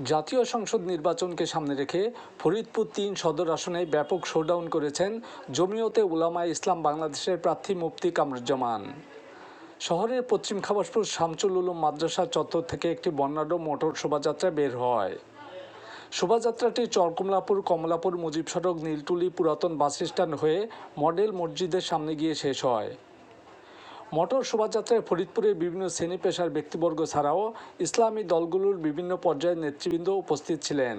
জাতীয় সংসদ নির্বাচনকে সামনে রেখে ফরিদপুর তিন সদর আসনে ব্যাপক শোডাউন করেছেন জমিয়তে উলামা ইসলাম বাংলাদেশের প্রার্থী মুফতি কামরুজ্জামান। শহরের পশ্চিম খাবাসপুর শামচুল উলুম মাদ্রাসা চত্বর থেকে একটি বর্ণাঢ্য মোটর শোভাযাত্রা বের হয়। শোভাযাত্রাটি চরকমলাপুর, কমলাপুর মুজিব সড়ক নীলটুলি পুরাতন বাস স্ট্যান্ড হয়ে মডেল মসজিদের সামনে গিয়ে শেষ হয়। মোটর শোভাযাত্রায় ফরিদপুরের বিভিন্ন শ্রেণি পেশার ব্যক্তিবর্গ ছাড়াও ইসলামী দলগুলোর বিভিন্ন পর্যায়ের নেতৃবৃন্দ উপস্থিত ছিলেন।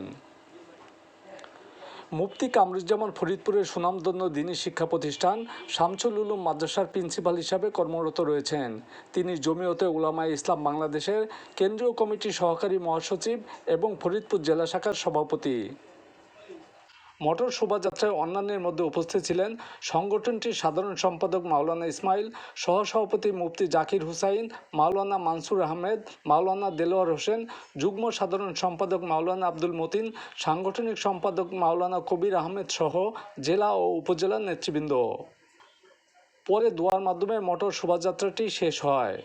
মুফতি কামরুজ্জামান ফরিদপুরের সুনামধন্য দিনী শিক্ষা প্রতিষ্ঠান শামসুল উলুম মাদ্রাসার প্রিন্সিপাল হিসাবে কর্মরত রয়েছেন। তিনি জমিয়তে উলামায়ে ইসলাম বাংলাদেশের কেন্দ্রীয় কমিটির সহকারী মহাসচিব এবং ফরিদপুর জেলা শাখার সভাপতি। মোটর শোভাযাত্রায় অন্যান্যের মধ্যে উপস্থিত ছিলেন সংগঠনটির সাধারণ সম্পাদক মাওলানা ইসমাইল, সহসভাপতি মুফতি জাকির হুসাইন, মাওলানা মানসুর আহমেদ, মাওলানা দেলোয়ার হোসেন, যুগ্ম সাধারণ সম্পাদক মাওলানা আব্দুল মতিন, সাংগঠনিক সম্পাদক মাওলানা কবির আহমেদ সহ জেলা ও উপজেলার নেতৃবৃন্দ। পরে দোয়ার মাধ্যমে মোটর শোভাযাত্রাটি শেষ হয়।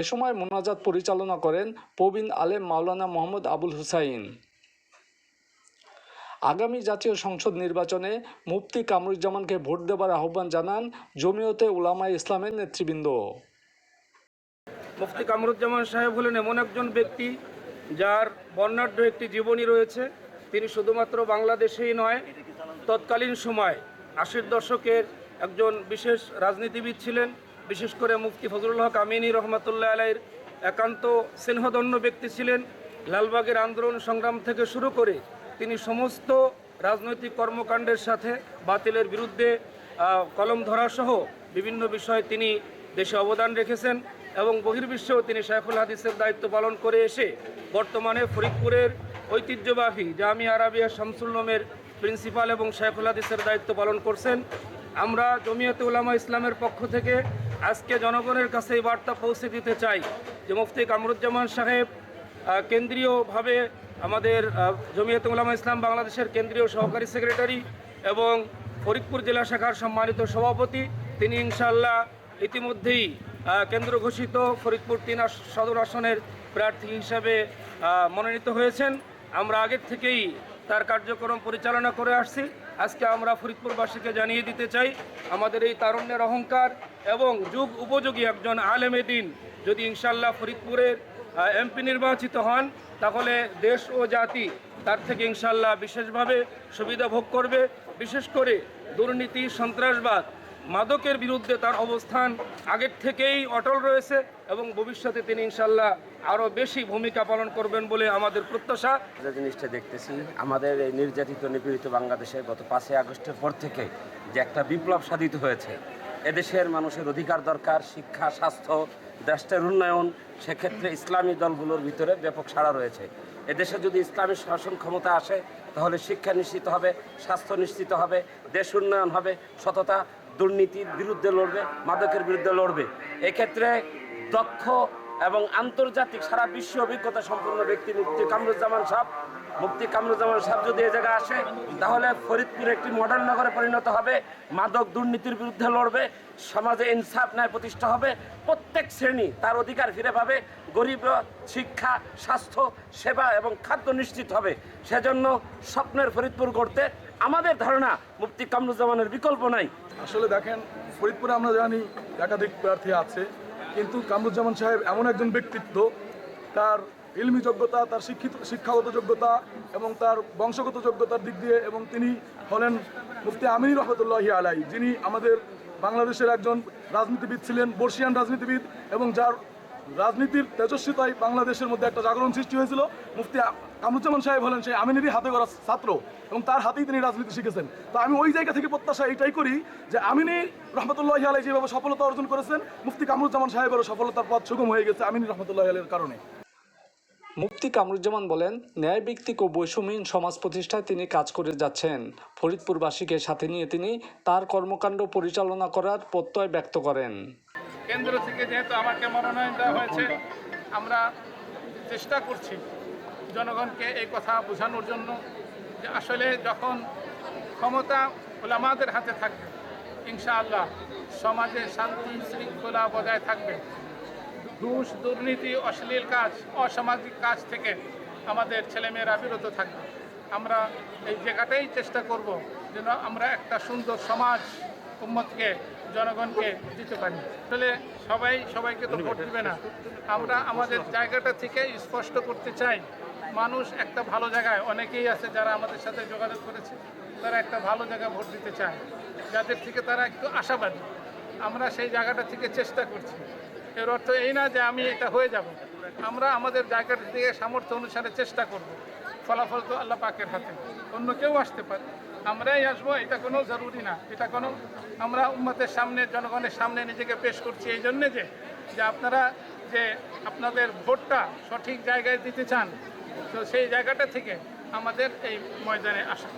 এ সময় মোনাজাত পরিচালনা করেন প্রবীণ আলেম মাওলানা মোহাম্মদ আবুল হুসাইন। আগামী জাতীয় সংসদ নির্বাচনে মুফতি কামরুজ্জামানকে ভোট দেবার আহ্বান জানান জমিয়তে উলামা ইসলামের নেতৃবৃন্দ। মুফতি কামরুজ্জামান সাহেব হলেন এমন একজন ব্যক্তি যার বর্ণাঢ্য একটি জীবনী রয়েছে। তিনি শুধুমাত্র বাংলাদেশেই নয়, তৎকালীন সময় আশির দশকের একজন বিশেষ রাজনীতিবিদ ছিলেন। বিশেষ করে মুফতি ফজলুল হক আমিনী রহমতুল্লাহ আলাইয়ের একান্ত স্নেহধন্য ব্যক্তি ছিলেন। লালবাগের আন্দোলন সংগ্রাম থেকে শুরু করে তিনি সমস্ত রাজনৈতিক কর্মকাণ্ডের সাথে বাতিলের বিরুদ্ধে কলম ধরাসহ বিভিন্ন বিষয়ে তিনি দেশে অবদান রেখেছেন এবং বহির্বিশ্বেও তিনি শাইখুল হাদিসের দায়িত্ব পালন করে এসে বর্তমানে ফরিদপুরের ঐতিহ্যবাহী জামি আরাবিয়া শামসুল্লমের প্রিন্সিপাল এবং শাইখুল হাদিসের দায়িত্ব পালন করছেন। আমরা জমিয়তে উলামা ইসলামের পক্ষ থেকে আজকে জনগণের কাছে এই বার্তা পৌঁছে দিতে চাই যে মুফতি কামরুজ্জামান সাহেব কেন্দ্রীয়ভাবে আমাদের জমিয়তে উলামা ইসলাম বাংলাদেশের কেন্দ্রীয় সহকারী সেক্রেটারি এবং ফরিদপুর জেলা শাখার সম্মানিত সভাপতি। তিনি ইনশাল্লাহ ইতিমধ্যেই কেন্দ্র ঘোষিত ফরিদপুর তিন সদর আসনের প্রার্থী হিসাবে মনোনীত হয়েছেন। আমরা আগের থেকেই তার কার্যক্রম পরিচালনা করে আসছি। আজকে আমরা ফরিদপুরবাসীকে জানিয়ে দিতে চাই, আমাদের এই তারুণ্যের অহংকার এবং যুগ উপযোগী একজন আলেমে দিন। যদি ইনশাল্লাহ ফরিদপুরের এমপি নির্বাচিত হন, তাহলে দেশ ও জাতি তার থেকে ইনশাল্লাহ বিশেষভাবে সুবিধা ভোগ করবে। বিশেষ করে দুর্নীতি, সন্ত্রাসবাদ, মাদকের বিরুদ্ধে তার অবস্থান আগের থেকেই অটল রয়েছে এবং ভবিষ্যতে তিনি ইনশাল্লাহ আরও বেশি ভূমিকা পালন করবেন বলে আমাদের প্রত্যাশা। যে জিনিসটা দেখতেছি, আমাদের এই নির্যাতিত, নিপীড়িত বাংলাদেশে গত পাঁচই আগস্টের পর থেকে যে একটা বিপ্লব সাধিত হয়েছে এদেশের মানুষের অধিকার দরকার, শিক্ষা, স্বাস্থ্য, দেশটার উন্নয়ন, সেক্ষেত্রে ইসলামী দলগুলোর ভিতরে ব্যাপক সাড়া রয়েছে। এদেশে যদি ইসলামী শাসন ক্ষমতা আসে, তাহলে শিক্ষা নিশ্চিত হবে, স্বাস্থ্য নিশ্চিত হবে, দেশ উন্নয়ন হবে, সততা, দুর্নীতির বিরুদ্ধে লড়বে, মাদকের বিরুদ্ধে লড়বে। এক্ষেত্রে দক্ষ এবং আন্তর্জাতিক সারা বিশ্ব অভিজ্ঞতা সম্পন্ন ব্যক্তি মুফতি কামরুজ্জামান সাহেব মুফতি কামরুজ্জামান সাহেব যদি এ জায়গায় আসে, তাহলে ফরিদপুর একটি মডার্ন নগরে পরিণত হবে, মাদক দুর্নীতির বিরুদ্ধে লড়বে, সমাজে ইনসাফ ন্যায় প্রতিষ্ঠা হবে, প্রত্যেক শ্রেণি তার অধিকার ফিরে পাবে, গরিব, শিক্ষা, স্বাস্থ্য, সেবা এবং খাদ্য নিশ্চিত হবে। সেজন্য স্বপ্নের ফরিদপুর করতে আমাদের ধারণা মুফতি কামরুজ্জামানের বিকল্প নাই। আসলে দেখেন, ফরিদপুরে আমরা জানি একাধিক প্রার্থী আছে, কিন্তু কামরুজ্জামান সাহেব এমন একজন ব্যক্তিত্ব, তার ইলমি যোগ্যতা, তার শিক্ষিত, শিক্ষাগত যোগ্যতা এবং তার বংশগত যোগ্যতার দিক দিয়ে এবং তিনি হলেন মুফতি আমিনী রহমতুল্লাহি আলাই, যিনি আমাদের বাংলাদেশের একজন রাজনীতিবিদ ছিলেন, বর্ষিয়ান রাজনীতিবিদ এবং যার রাজনীতির তেজস্বিতায় বাংলাদেশের মধ্যে একটা জাগরণ সৃষ্টি হয়েছিল। মুফতি কামরুজ্জামান সাহেব হলেন সেই আমিনেরই হাতে করা ছাত্র এবং তার হাতেই তিনি রাজনীতি শিখেছেন। তো আমি ওই জায়গা থেকে প্রত্যাশা এটাই করি যে আমিনী রহমতুল্লাহ আলাই যেভাবে সফলতা অর্জন করেছেন, মুফতি কামরুজ্জামান সাহেবেরও সফলতার পথ সুগম হয়ে গেছে আমিনী রহমতুল্লাহ আলের কারণে। মুফতি কামরুজ্জামান বলেন, ন্যায়ভিত্তিক ও বৈষম্যহীন সমাজ প্রতিষ্ঠায় তিনি কাজ করে যাচ্ছেন। ফরিদপুরবাসীকে সাথে নিয়ে তিনি তার কর্মকাণ্ড পরিচালনা করার প্রত্যয় ব্যক্ত করেন। কেন্দ্র থেকে যেহেতু আমাকে মনোনয়ন দেওয়া হয়েছে, আমরা চেষ্টা করছি জনগণকে এই কথা বোঝানোর জন্য যে আসলে যখন ক্ষমতা ওলামাদের হাতে থাকবে, ইনশাআল্লাহ সমাজে শান্তি, শৃঙ্খলা বজায় থাকবে। ঘুষ দুর্নীতি, অশ্লীল কাজ, অসামাজিক কাজ থেকে আমাদের ছেলেমেয়েরা বিরত থাকবে। আমরা এই জায়গাটাই চেষ্টা করব যেন আমরা একটা সুন্দর সমাজ উম্মতকে, জনগণকে দিতে পারি। আসলে সবাই সবাইকে তো ভোট দিবে না। আমরা আমাদের জায়গাটা থেকে স্পষ্ট করতে চাই, মানুষ একটা ভালো জায়গায়, অনেকেই আছে যারা আমাদের সাথে যোগাযোগ করেছে, তারা একটা ভালো জায়গায় ভোট দিতে চায়। যাদের থেকে তারা একটু আশাবাদী। আমরা সেই জায়গাটা থেকে চেষ্টা করছি। এর অর্থ এই না যে আমি এটা হয়ে যাব। আমরা আমাদের জায়গাটা থেকে সামর্থ্য অনুসারে চেষ্টা করব। ফলাফল তো আল্লাহ পাকের হাতে। অন্য কেউ আসতে পারে। আমরাই আসব, এটা কোনো জরুরি না। এটা কোনো আমরা উম্মতের সামনে, জনগণের সামনে নিজেকে পেশ করছি এই জন্যে যে যে আপনারা যে আপনাদের ভোটটা সঠিক জায়গায় দিতে চান, তো সেই জায়গাটা থেকে আমাদের এই ময়দানে আসা।